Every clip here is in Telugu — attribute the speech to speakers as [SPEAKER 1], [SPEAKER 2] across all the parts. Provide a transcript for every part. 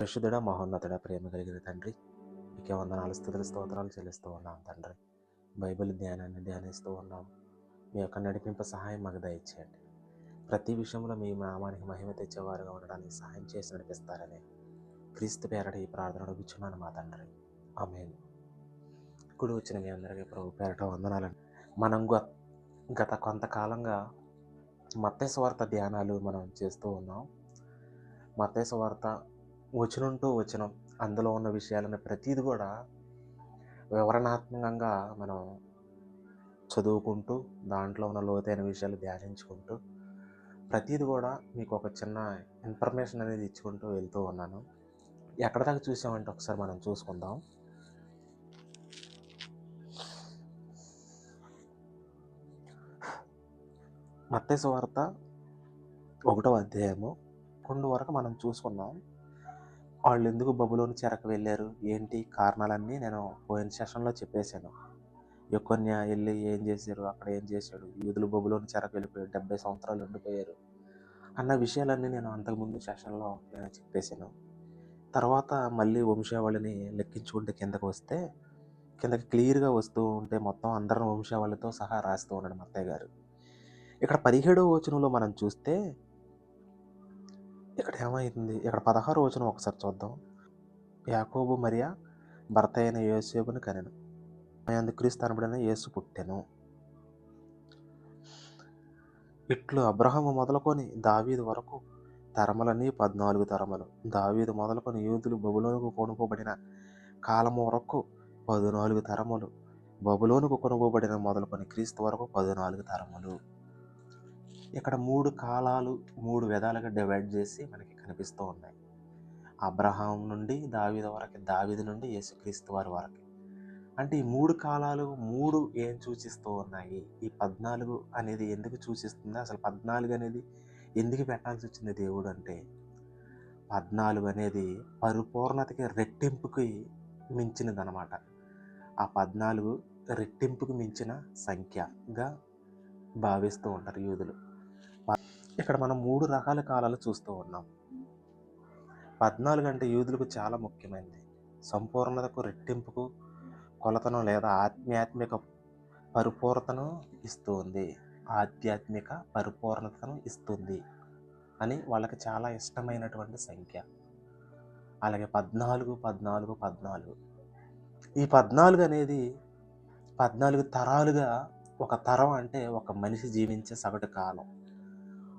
[SPEAKER 1] పరిశుద్ధుడ మహోన్నతుడ ప్రేమ కలిగిన తండ్రి. మీకే వందనాలు స్థుతుల స్తోత్రాలు చెల్లిస్తూ ఉన్నాం తండ్రి. బైబిల్ ధ్యానాన్ని ధ్యానిస్తూ ఉన్నాం. మీ యొక్క నడిపింపు సహాయం మాకు దయచేయండి. ప్రతి విషయంలో మీ నామానికి మహిమ తెచ్చేవారుగా ఉండడానికి సహాయం చేసి నడిపిస్తారని క్రీస్తు పేరట ఈ ప్రార్థన అడుగుచున్నాను మా తండ్రి. ఆమె ఇప్పుడు వచ్చిన మీ అందరికీ ప్రభు పేరట వందనాలని మనం గత గత కొంతకాలంగా మత్తేశ్వార్త ధ్యానాలు మనం చేస్తూ ఉన్నాం. మత్తేశ్వార్త వచనంతో వచనం అందులో ఉన్న విషయాలను ప్రతిది కూడా వివరణాత్మకంగా మనం చదువుకుంటూ దాంట్లో ఉన్న లోతైన విషయాలు ధ్యానించుకుంటూ ప్రతిది కూడా మీకు ఒక చిన్న ఇన్ఫర్మేషన్ అనేది ఇచ్చుకుంటూ వెళ్తూ ఉన్నాను. ఎక్కడ దాకా చూసామంటే ఒకసారి మనం చూసుకుందాం. మత్స్య వార్త ఒకటో అధ్యాయము. రెండు వరకు మనం చూసుకున్నాం వాళ్ళు ఎందుకు బబులోని చెరకు వెళ్ళారు? ఏంటి కారణాలన్నీ నేను పోయిన సెషన్లో చెప్పేశాను. యొక్కన్య వెళ్ళి ఏం చేశారు? అక్కడ ఏం చేశాడు? యూదులు బబులోని చెరకు వెళ్ళిపోయారు డెబ్బై సంవత్సరాలు ఉండిపోయారు అన్న విషయాలన్నీ నేను అంతకుముందు సెషన్లో నేను చెప్పేశాను. తర్వాత మళ్ళీ వంశావళిని లెక్కించుకుంటే కిందకు వస్తే కిందకి క్లియర్గా వస్తూ ఉంటే మొత్తం అందరం వంశావళితో సహా రాస్తూ ఉన్నాడు మత్తయ్య గారు. ఇక్కడ పదిహేడవ వచనంలో మనం చూస్తే ఇక్కడ ఏమైంది ఇక్కడ పదహారు వచ్చిన ఒకసారి చూద్దాం. యాకోబు మరియా భర్త అయిన యోసేపుని కనెను. అందు క్రీస్తు అనబడిన యేసు పుట్టెను. ఇట్లు అబ్రహము మొదలుకొని దావీదు వరకు తరములని పద్నాలుగు తరములు. దావీదు మొదలుకొని యూదులు బబులోనుకు కొనుకోబడిన కాలము వరకు పద్నాలుగు తరములు. బబులోనుకు కొనుకోబడిన మొదలుకొని క్రీస్తు వరకు పద్నాలుగు తరములు. ఇక్కడ మూడు కాలాలు మూడు విధాలుగా డివైడ్ చేసి మనకి కనిపిస్తూ ఉన్నాయి. అబ్రహాం నుండి దావిద వరకు దావీదు నుండి యేసుక్రీస్తు వారి వరకు. అంటే ఈ మూడు కాలాలు మూడు ఏం సూచిస్తూ ఉన్నాయి? ఈ పద్నాలుగు అనేది ఎందుకు సూచిస్తుంది? అసలు పద్నాలుగు అనేది ఎందుకు పెట్టాల్సి వచ్చింది దేవుడు అంటే పద్నాలుగు అనేది పరిపూర్ణతకి రెట్టింపుకి మించినదనమాట ఆ పద్నాలుగు రెట్టింపుకి మించిన సంఖ్యగా భావిస్తూ ఉంటారు యూదులు. ఇక్కడ మనం మూడు రకాల కాలాలు చూస్తూ ఉన్నాం. పద్నాలుగు అంటే యూదులకు చాలా ముఖ్యమైనది. సంపూర్ణతకు రెట్టింపుకు కొలతను లేదా ఆధ్యాత్మిక పరిపూర్ణతను ఇస్తుంది. ఆధ్యాత్మిక పరిపూర్ణతను ఇస్తుంది అని వాళ్ళకి చాలా ఇష్టమైనటువంటి సంఖ్య. అలాగే పద్నాలుగు పద్నాలుగు పద్నాలుగు. ఈ పద్నాలుగు అనేది పద్నాలుగు తరాలుగా ఒక తరం అంటే ఒక మనిషి జీవించే సగటు కాలం.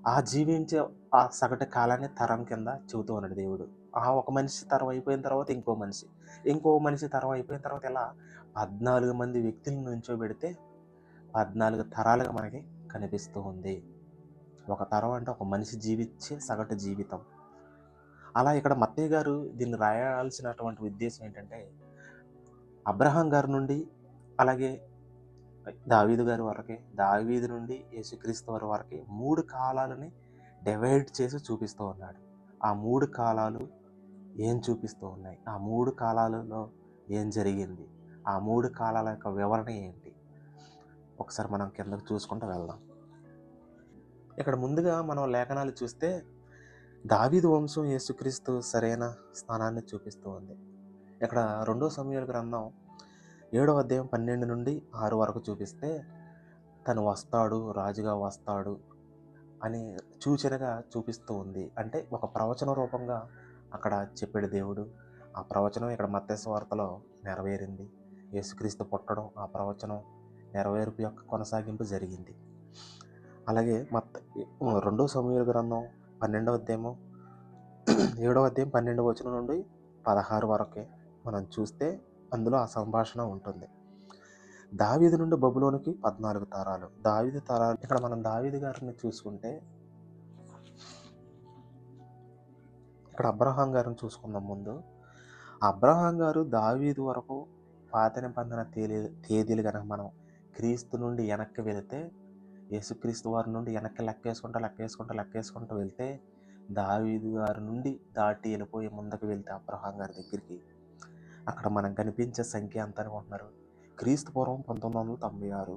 [SPEAKER 1] ఆ జీవించే ఆ సగటు కాలాన్ని తరం కింద చెబుతూ ఉన్నాడు దేవుడు. ఆ ఒక మనిషి తరం అయిపోయిన తర్వాత ఇంకో మనిషి. ఇంకో మనిషి తరం అయిపోయిన తర్వాత ఇలా పద్నాలుగు మంది వ్యక్తులను నుంచోబెడితే పద్నాలుగు తరాలుగా మనకి కనిపిస్తూ ఉంది. ఒక తరం అంటే ఒక మనిషి జీవించే సగటు జీవితం. అలా ఇక్కడ మత్తయ్య గారు దీన్ని రాయాల్సినటువంటి ఉద్దేశం ఏంటంటే అబ్రహాం గారి నుండి అలాగే దావీదు గారి వరకే దావీదు నుండి యేసుక్రీస్తు వారి వరకే మూడు కాలాలని డివైడ్ చేసి చూపిస్తూ ఉన్నాడు. ఆ మూడు కాలాలు ఏం చూపిస్తూ ఉన్నాయి? ఆ మూడు కాలాలలో ఏం జరిగింది? ఆ మూడు కాలాల యొక్క వివరణ ఏంటి? ఒకసారి మనం కిందకు చూసుకుంటూ వెళ్దాం. ఇక్కడ ముందుగా మనం లేఖనాలు చూస్తే దావీదు వంశం యేసుక్రీస్తు సరైన స్థానాన్ని చూపిస్తూ ఉంది. ఇక్కడ రెండో సమయాల గ్రంథం ఏడవ అధ్యాయం పన్నెండు నుండి ఆరు వరకు చూపిస్తే తను వస్తాడు రాజుగా వస్తాడు అని సూచనగా చూపిస్తూ ఉంది. అంటే ఒక ప్రవచన రూపంగా అక్కడ చెప్పాడు దేవుడు. ఆ ప్రవచనం ఇక్కడ మత్స్య వార్తలో నెరవేరింది. యేసుక్రీస్తు పుట్టడం ఆ ప్రవచనం నెరవేర్పు యొక్క కొనసాగింపు జరిగింది. అలాగే మత్ రెండో సమూహ గ్రంథం పన్నెండవ అధ్యాయము ఏడవ అధ్యాయం పన్నెండవ వచనం నుండి పదహారు వరకే మనం చూస్తే అందులో ఆ సంభాషణ ఉంటుంది. దావీదు నుండి బబులోనికి పద్నాలుగు తరాలు. దావీదు తరాలు ఇక్కడ మనం దావీదు గారిని చూసుకుంటే ఇక్కడ అబ్రహాం గారిని చూసుకుందాం ముందు. అబ్రహాం గారు దావీదు వరకు పాత నిబంధన తేలి తేదీలు కనుక మనం క్రీస్తు నుండి వెనక్కి వెళితే యేసుక్రీస్తు వారి నుండి వెనక్కి లెక్కేసుకుంటూ లెక్కేసుకుంటూ లెక్కేసుకుంటూ వెళ్తే దావీదు గారి నుండి దాటి వెళ్ళిపోయి ముందుకు వెళ్తే అబ్రహాం గారి దగ్గరికి అక్కడ మనకు కనిపించే సంఖ్య ఎంత అనుకుంటున్నారు క్రీస్తు పూర్వం పంతొమ్మిది వందల తొంభై ఆరు.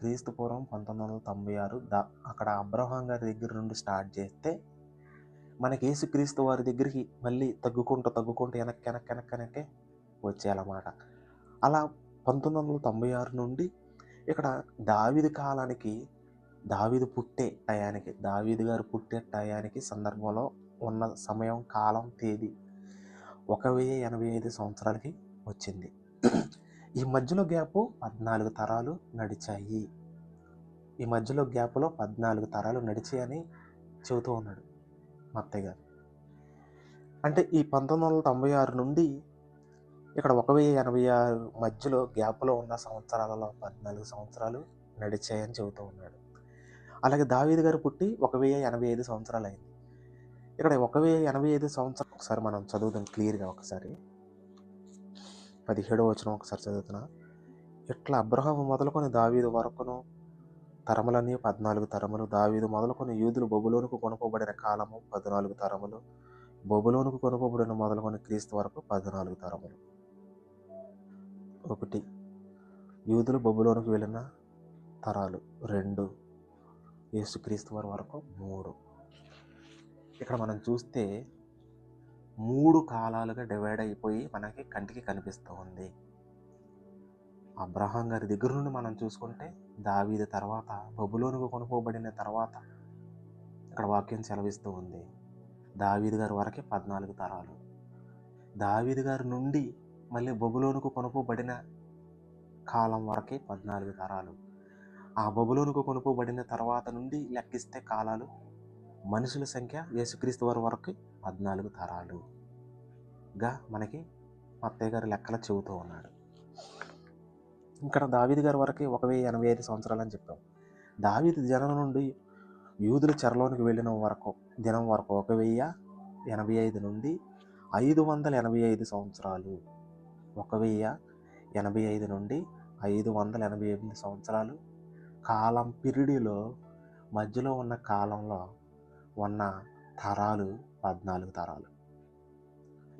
[SPEAKER 1] క్రీస్తు పూర్వం పంతొమ్మిది వందల తొంభై ఆరు దా అక్కడ అబ్రహాం గారి దగ్గర నుండి స్టార్ట్ చేస్తే మనకి యేసుక్రీస్తు వారి దగ్గరికి మళ్ళీ తగ్గుకుంటూ తగ్గుకుంటూ వెనక్కి వెనక్కి వెనక్కి వెనక్కి వచ్చేయాలన్నమాట. అలా పంతొమ్మిది వందల తొంభై ఆరు నుండి ఇక్కడ దావిది కాలానికి దావీదు పుట్టే టయానికి దావీదు గారు పుట్టే టయానికి సందర్భంలో ఉన్న సమయం కాలం తేదీ ఒక వెయ్యి ఎనభై ఐదు సంవత్సరాలకి వచ్చింది. ఈ మధ్యలో గ్యాప్ పద్నాలుగు తరాలు నడిచాయి. ఈ మధ్యలో గ్యాప్లో పద్నాలుగు తరాలు నడిచాయని చెబుతూ ఉన్నాడు మా గారు. అంటే ఈ పంతొమ్మిది వందల తొంభై ఆరు నుండి ఇక్కడ ఒక వెయ్యి ఎనభై ఆరు మధ్యలో గ్యాప్లో ఉన్న సంవత్సరాలలో పద్నాలుగు సంవత్సరాలు నడిచాయని చెబుతూ ఉన్నాడు. అలాగే దావీద్ గారు పుట్టి ఒక వెయ్యి ఎనభై ఐదు సంవత్సరాలు అయింది ఇక్కడ ఒక ఎనభై ఐదు సంవత్సరాలు ఒకసారి మనం చదువుదాం క్లియర్గా ఒకసారి. పదిహేడో వచనం ఒకసారి చదువుతున్నా. ఇట్లా అబ్రహాము మొదలుకొని దావీదు వరకును తరములన్నీ పద్నాలుగు తరములు దావీదు మొదలుకొని యూదులు బొబులోనుకు కొనుకోబడిన కాలము పద్నాలుగు తరములు బొబులోనుకు కొనుకోబడిన మొదలుకొని క్రీస్తు వరకు పద్నాలుగు తరములు. ఒకటి యూదులు బొబులోనికి వెళ్ళిన తరాలు. రెండు యేసుక్రీస్తు వారి వరకు. మూడు ఇక్కడ మనం చూస్తే మూడు కాలాలుగా డివైడ్ అయిపోయి మనకి కంటికి కనిపిస్తూ ఉంది. అబ్రహాం గారి దగ్గర నుండి మనం చూసుకుంటే దావీది తర్వాత బబులోనుకు కొనుక్కోబడిన తర్వాత ఇక్కడ వాక్యం సెలవిస్తూ ఉంది. దావీది గారి వరకే పద్నాలుగు తరాలు. దావీది గారి నుండి మళ్ళీ బబులోనుకు కొనుక్కోబడిన కాలం వరకే పద్నాలుగు తరాలు. ఆ బబులోనుకు కొనుక్కోబడిన తర్వాత నుండి లెక్కిస్తే కాలాలు మనుషుల సంఖ్య యేసుక్రీస్తు వారి వరకు పద్నాలుగు తరాలుగా మనకి అత్తయ్య గారి లెక్కలు చెబుతూ ఉన్నాడు. ఇక్కడ దావీది గారి వరకు ఒక వెయ్యి ఎనభై ఐదు సంవత్సరాలు అని చెప్పాం. దావీది జనం నుండి యూదుల చెరలోనికి వెళ్ళిన వరకు దినం వరకు ఒక వెయ్యి ఎనభై ఐదు నుండి ఐదు వందల ఎనభై ఐదు సంవత్సరాలు. ఒక వెయ్యి ఎనభై ఐదు నుండి ఐదు వందల ఎనభై ఎనిమిది సంవత్సరాలు. కాలం పిరిడిలో మధ్యలో ఉన్న కాలంలో ఉన్న తరాలు పద్నాలుగు తరాలు.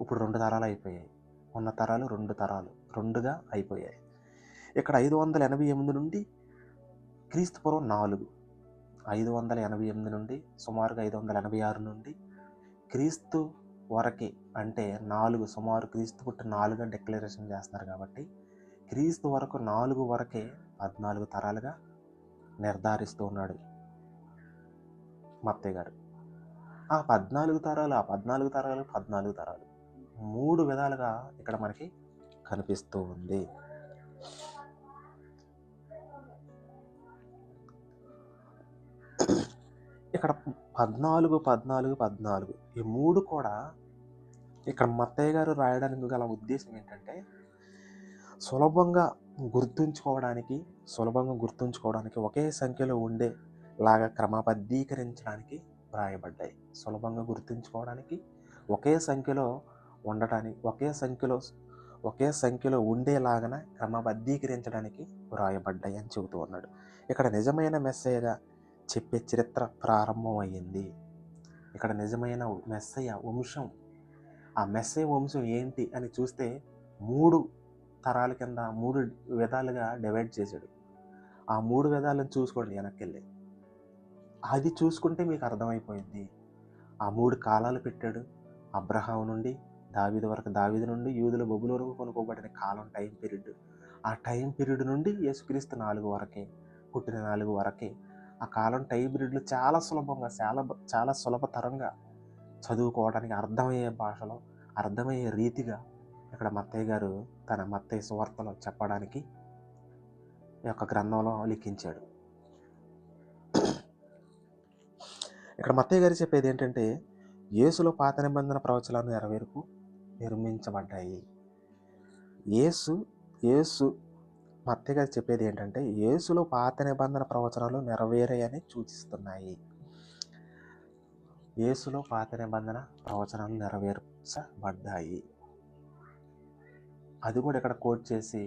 [SPEAKER 1] ఇప్పుడు రెండు తరాలు అయిపోయాయి. ఉన్న తరాలు రెండు తరాలు రెండుగా అయిపోయాయి. ఇక్కడ ఐదు వందల ఎనభై ఎనిమిది నుండి క్రీస్తుపూర్వం నాలుగు. ఐదు వందల ఎనభై ఎనిమిది నుండి సుమారుగా ఐదు వందల ఎనభై ఆరు నుండి క్రీస్తు వరకే అంటే నాలుగు సుమారు క్రీస్తు పుట్టి నాలుగు డిక్లరేషన్ చేస్తున్నారు కాబట్టి క్రీస్తు వరకు నాలుగు వరకే పద్నాలుగు తరాలుగా నిర్ధారిస్తూ ఉన్నాడు. మత్తయ్య గారు. ఆ పద్నాలుగు తరాలు ఆ పద్నాలుగు తరాలు పద్నాలుగు తరాలు మూడు విధాలుగా ఇక్కడ మనకి కనిపిస్తూ ఉంది. ఇక్కడ పద్నాలుగు పద్నాలుగు పద్నాలుగు ఈ మూడు కూడా ఇక్కడ మత్తయ్య గారు రాయడానికి గల ఉద్దేశం ఏంటంటే సులభంగా గుర్తుంచుకోవడానికి సులభంగా గుర్తుంచుకోవడానికి ఒకే సంఖ్యలో ఉండే లాగా క్రమబద్ధీకరించడానికి వ్రాయబడ్డాయి. సులభంగా గుర్తుంచుకోవడానికి ఒకే సంఖ్యలో ఉండటానికి ఒకే సంఖ్యలో ఒకే సంఖ్యలో ఉండేలాగన క్రమబద్ధీకరించడానికి వ్రాయబడ్డాయి అని చెబుతూ ఉన్నాడు. ఇక్కడ నిజమైన మెస్సయ్యగా చెప్పే చరిత్ర ప్రారంభమైంది. ఇక్కడ నిజమైన మెస్సయ్య వంశం ఆ మెస్సయ్య వంశం ఏంటి అని చూస్తే మూడు తరాల కింద మూడు విధాలుగా డివైడ్ చేశాడు. ఆ మూడు విధాలను చూసుకోండి వెనక్కి వెళ్ళి. అది చూసుకుంటే మీకు అర్థమైపోయింది. ఆ మూడు కాలాలు పెట్టాడు. అబ్రహాం నుండి దావీదు వరకు దావీదు నుండి యూదుల బొబ్బుల వరకు కొనుక్కోబడిన కాలం టైం పీరియడ్. ఆ టైం పీరియడ్ నుండి యేసుక్రీస్తు నాలుగు వరకే పుట్టిన నాలుగు వరకే. ఆ కాలం టైం పీరియడ్లో చాలా సులభంగా చాలా చాలా సులభతరంగా చదువుకోవడానికి అర్థమయ్యే భాషలో అర్థమయ్యే రీతిగా ఇక్కడ మత్తయ్య గారు తన మత్తయ్య సువార్తలో చెప్పడానికి ఈ యొక్క గ్రంథంలో లిఖించాడు. ఇక్కడ మత్తయ్య గారు చెప్పేది ఏంటంటే యేసులో పాత నిబంధన ప్రవచనాలు నెరవేరుకు నిర్మించబడ్డాయి. యేసు యేసు మత్తయ్య గారు చెప్పేది ఏంటంటే యేసులో పాత నిబంధన ప్రవచనాలు నెరవేరాయని సూచిస్తున్నాయి. యేసులో పాత నిబంధన ప్రవచనాలు నెరవేర్చబడ్డాయి. అది కూడా ఇక్కడ కోట్ చేసి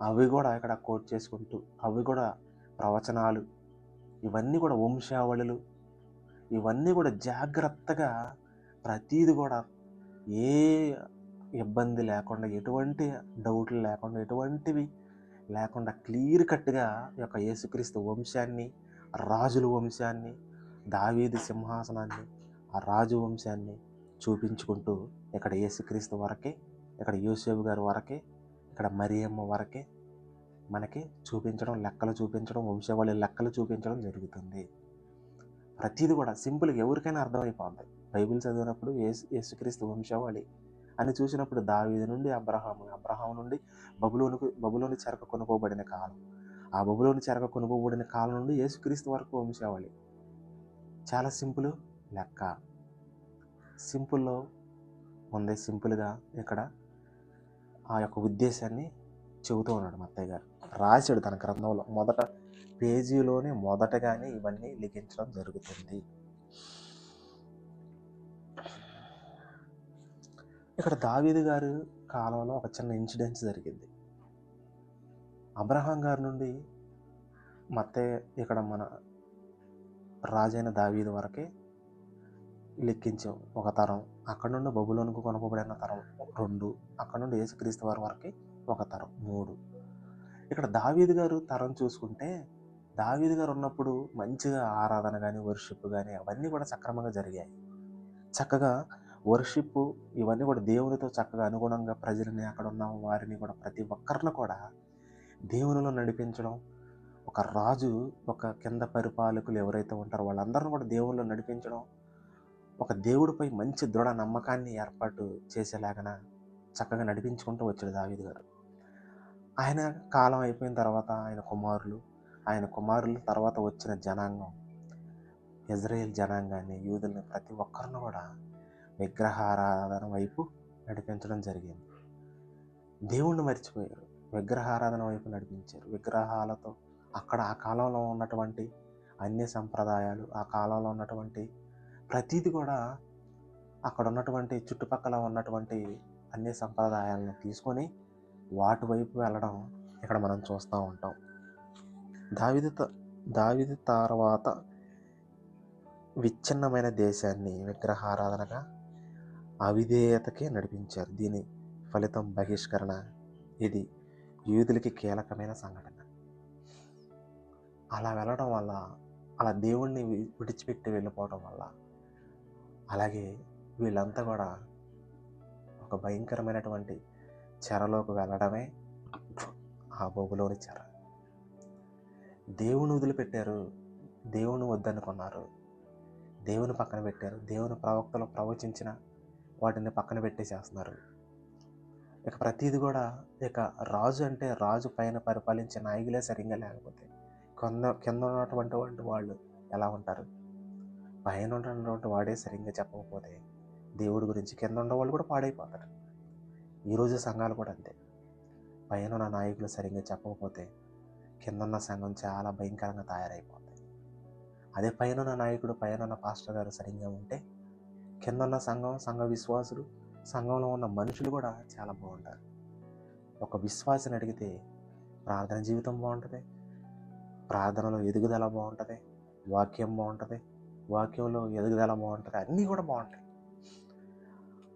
[SPEAKER 1] అవి కూడా ఇక్కడ కోట్ చేసుకుంటూ అవి కూడా ప్రవచనాలు ఇవన్నీ కూడా వంశావళులు ఇవన్నీ కూడా జాగ్రత్తగా ప్రతీది కూడా ఏ ఇబ్బంది లేకుండా ఎటువంటి డౌట్లు లేకుండా ఎటువంటివి లేకుండా క్లియర్ కట్గా యొక్క యేసుక్రీస్తు వంశాన్ని రాజుల వంశాన్ని దావీది సింహాసనాన్ని ఆ రాజు వంశాన్ని చూపించుకుంటూ ఇక్కడ యేసుక్రీస్తు వరకే ఇక్కడ యూసేఫ్ గారి వరకే ఇక్కడ మరియమ్మ వరకే మనకి చూపించడం లెక్కలు చూపించడం వంశవాళి లెక్కలు చూపించడం జరుగుతుంది. ప్రతిదీ కూడా సింపుల్గా ఎవరికైనా అర్థమైపోతుంది బైబిల్ చదివినప్పుడు యేసు యేసుక్రీస్తు వంశవాళి అని చూసినప్పుడు దావీది నుండి అబ్రహాము అబ్రహాం నుండి బబులోనికి బబులోని చెరక కొనుక్కోబడిన కాలం. ఆ బబులోని చెరక కొనుక్కోబడిన కాలం నుండి యేసుక్రీస్తు వరకు వంశావళి. చాలా సింపుల్ లెక్క. సింపుల్లో ఉంది సింపుల్గా ఇక్కడ ఆ యొక్క ఉద్దేశాన్ని చెబుతూ ఉన్నాడు మత్తయ్య గారు. రాశాడు తన గ్రంథంలో. మొదట పేజీలోనే మొదటగానే ఇవన్నీ లిఖించడం జరుగుతుంది. ఇక్కడ దావీదు గారు కాలంలో ఒక చిన్న ఇన్సిడెన్స్ జరిగింది. అబ్రహాం గారి నుండి మత్తే ఇక్కడ మన రాజైన దావీదు వరకే లెక్కించాం ఒక తరం. అక్కడ నుండి బబులోనికి కొనుకోబడిన తరం రెండు. అక్కడ నుండి యేసుక్రీస్తు వారి వరకే ఒక తరం. మూడు. ఇక్కడ దావీదు గారు తరం చూసుకుంటే దావీదు గారు ఉన్నప్పుడు మంచిగా ఆరాధన కానీ వర్షిప్ కానీ అవన్నీ కూడా సక్రమంగా జరిగాయి. చక్కగా వర్షిప్ ఇవన్నీ కూడా దేవునితో చక్కగా అనుగుణంగా ప్రజలని అక్కడ ఉన్న వారిని కూడా ప్రతి ఒక్కరిని కూడా దేవునిలో నడిపించడం ఒక రాజు ఒక కింద పరిపాలకులు ఎవరైతే ఉంటారో వాళ్ళందరిని కూడా దేవుళ్ళు నడిపించడం ఒక దేవుడిపై మంచి దృఢ నమ్మకాన్ని ఏర్పాటు చేసేలాగన చక్కగా నడిపించుకుంటూ వచ్చాడు దావీదు గారు. ఆయన కాలం అయిపోయిన తర్వాత ఆయన కుమారులు ఆయన కుమారుల తర్వాత వచ్చిన జనాంగం ఇజ్రాయేల్ జనాంగాన్ని యూదుల్ని ప్రతి ఒక్కరిని కూడా విగ్రహారాధన వైపు నడిపించడం జరిగింది. దేవుణ్ణి మర్చిపోయారు. విగ్రహారాధన వైపు నడిపించారు. విగ్రహాలతో అక్కడ ఆ కాలంలో ఉన్నటువంటి అన్ని సంప్రదాయాలు ఆ కాలంలో ఉన్నటువంటి ప్రతీది కూడా అక్కడ ఉన్నటువంటి చుట్టుపక్కల ఉన్నటువంటి అన్ని సంప్రదాయాలను తీసుకొని వాటి వైపు వెళ్ళడం ఇక్కడ మనం చూస్తూ ఉంటాం. దావిది దావిది తర్వాత విచ్ఛిన్నమైన దేశాన్ని విగ్రహారాధనగా అవిధేయతకే నడిపించారు. దీని ఫలితం బహిష్కరణ. ఇది యూదులకి కీలకమైన సంఘటన. అలా వెళ్ళడం వల్ల అలా దేవుణ్ణి విడిచిపెట్టి వెళ్ళిపోవడం వల్ల అలాగే వీళ్ళంతా కూడా ఒక భయంకరమైనటువంటి చెరలోకి వెళ్ళడమే ఆ బొగులోని చెర. దేవుని వదిలిపెట్టారు. దేవుని వద్దనుకున్నారు. దేవుని పక్కన పెట్టారు. దేవుని ప్రవక్తలు ప్రవచించిన వాటిని పక్కన పెట్టేసేస్తున్నారు. ఇక ప్రతిది కూడా ఇక రాజు అంటే రాజు పైన పరిపాలించే నాయకులే సరిగ్గా లేకపోతే కింద కింద ఉన్నటువంటి వంటి వాళ్ళు ఎలా ఉంటారు? పైన ఉన్నటువంటి వాడే సరిగ్గా చెప్పకపోతే దేవుడి గురించి కింద ఉన్న వాళ్ళు కూడా పాడైపోతారు. ఈరోజు సంఘాలు కూడా అంతే. పైన ఉన్న నాయకులు సరిగ్గా చెప్పకపోతే కిందన్న సంఘం చాలా భయంకరంగా తయారైపోతుంది అదే పైన ఉన్న నాయకుడు పైన ఉన్న పాస్టర్ గారు సరిగ్గా ఉంటే కిందన్న సంఘం సంఘ విశ్వాసులు సంఘంలో ఉన్న మనుషులు కూడా చాలా బాగుంటారు. ఒక విశ్వాసిని అడిగితే ప్రార్థన జీవితం బాగుంటుంది ప్రార్థనలో ఎదుగుదల బాగుంటుంది వాక్యం బాగుంటుంది వాక్యంలో ఎదుగుదల బాగుంటుంది అన్నీ కూడా బాగుంటాయి.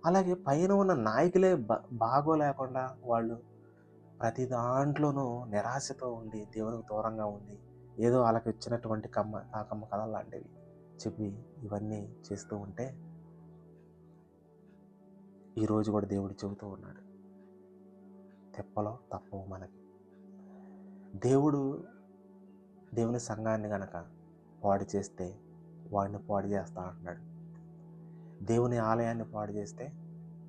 [SPEAKER 1] అలాగే పైన ఉన్న నాయకులే బాగోలేకుండా వాళ్ళు ప్రతి దాంట్లోనూ నిరాశతో ఉండి దేవునికి దూరంగా ఉండి ఏదో వాళ్ళకి వచ్చినటువంటి కమ్మ కాకమ్మ కథలు లాంటివి చెప్పి ఇవన్నీ చేస్తూ ఉంటే ఈరోజు కూడా దేవుడు చెబుతూ ఉన్నాడు. తెప్పలో తప్పవు మనకి. దేవుడు దేవుని సంఘాన్ని గనక పాడు చేస్తే వాడిని పాడు చేస్తా అంటున్నాడు. దేవుని ఆలయాన్ని పాడు చేస్తే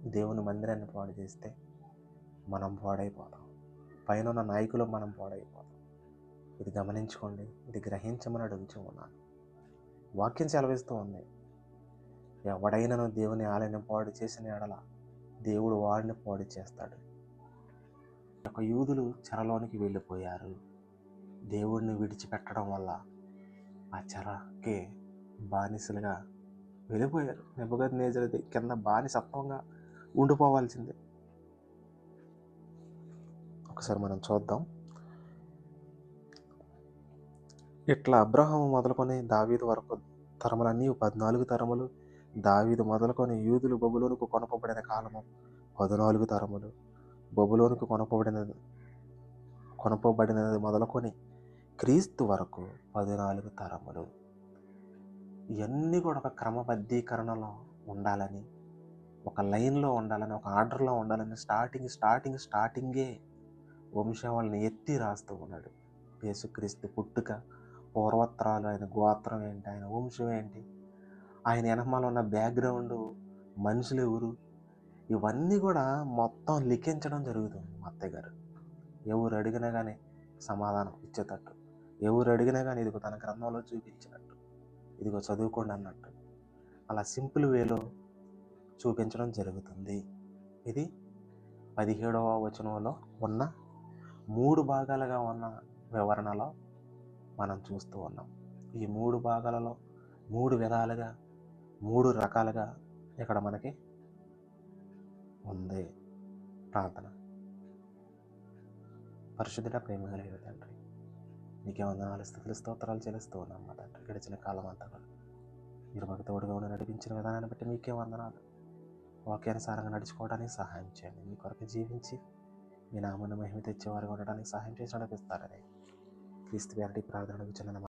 [SPEAKER 1] దేవుని మందిరాన్ని పాడు చేస్తే మనం పాడైపోతాం. పైన ఉన్న నాయకులు మనం పాడైపోతాం. ఇది గమనించుకోండి ఇది గ్రహించమని అడుగుతూ ఉన్నాను. వాక్యం సెలవిస్తూ ఉంది. ఎవడైనను దేవుని ఆలయాన్ని పాడు చేసిన ఎడల దేవుడు వాడిని పాడు చేస్తాడు. ఒక యూదులు చెరలోనికి వెళ్ళిపోయారు. దేవుడిని విడిచిపెట్టడం వల్ల ఆ చెరకి బానిసలుగా వెళ్ళిపోయారు. నెబ్బగద్ నేజరది కింద బానిసత్వంగా ఉండిపోవాల్సిందే. ఒకసారి మనం చూద్దాం. ఇట్లా అబ్రహం మొదలుకొని దావీదు వరకు తరములన్నీ పద్నాలుగు తరములు దావీదు మొదలుకొని యూదులు బొబులోనికి కొనపబడిన కాలము పద్నాలుగు తరములు బొబులోనికి కొనపబడినది కొనపబడినది మొదలుకొని క్రీస్తు వరకు పద్నాలుగు తరములు. ఇవన్నీ కూడా ఒక క్రమబద్ధీకరణలో ఉండాలని ఒక లైన్లో ఉండాలని ఒక ఆర్డర్లో ఉండాలని స్టార్టింగ్ స్టార్టింగ్ స్టార్టింగే వంశావళిని ఎత్తి రాస్తూ ఉన్నాడు. యేసుక్రీస్తు పుట్టుక పూర్వత్రాలు ఆయన గోత్రం ఏంటి ఆయన వంశం ఏంటి ఆయన వెనకమాల ఉన్న బ్యాక్గ్రౌండ్ మనుషులు ఎవరు ఇవన్నీ కూడా మొత్తం లిఖించడం జరుగుతుంది మా అత్తయ్య గారు. ఎవరు అడిగినా కానీ సమాధానం ఇచ్చేటట్టు. ఎవరు అడిగినా కానీ ఇదిగో తన గ్రంథంలో చూపించినట్టు. ఇదిగో చదువుకోండి అన్నట్టు. అలా సింపుల్ వేలో చూపించడం జరుగుతుంది. ఇది పదిహేడవ వచనంలో ఉన్న మూడు భాగాలుగా ఉన్న వివరణలో మనం చూస్తూ ఉన్నాం. ఈ మూడు భాగాలలో మూడు విధాలుగా మూడు రకాలుగా ఇక్కడ మనకి ఉంది ప్రార్థన. పరిశుద్ధుడ ప్రేమ కలిగిన తండ్రి నీకే వందనాలు స్థితులు స్తోత్రాలు చెల్లిస్తూ ఉన్నాం మా తండ్రి గడిచిన కాలం అంతా కూడా. మీరు మాకు తోడుగా ఉండి నడిపించిన విధానాన్ని బట్టి మీకే వందనాలు. వాక్యానుసారంగా నడుచుకోవడానికి సహాయం చేయండి. మీ కొరకు జీవించి మీ నామన్న మహిమ తెచ్చేవారు ఉండడానికి సహాయం చేసి నడిపిస్తారని క్రీస్తు వ్యాధి ప్రార్థన చిన్న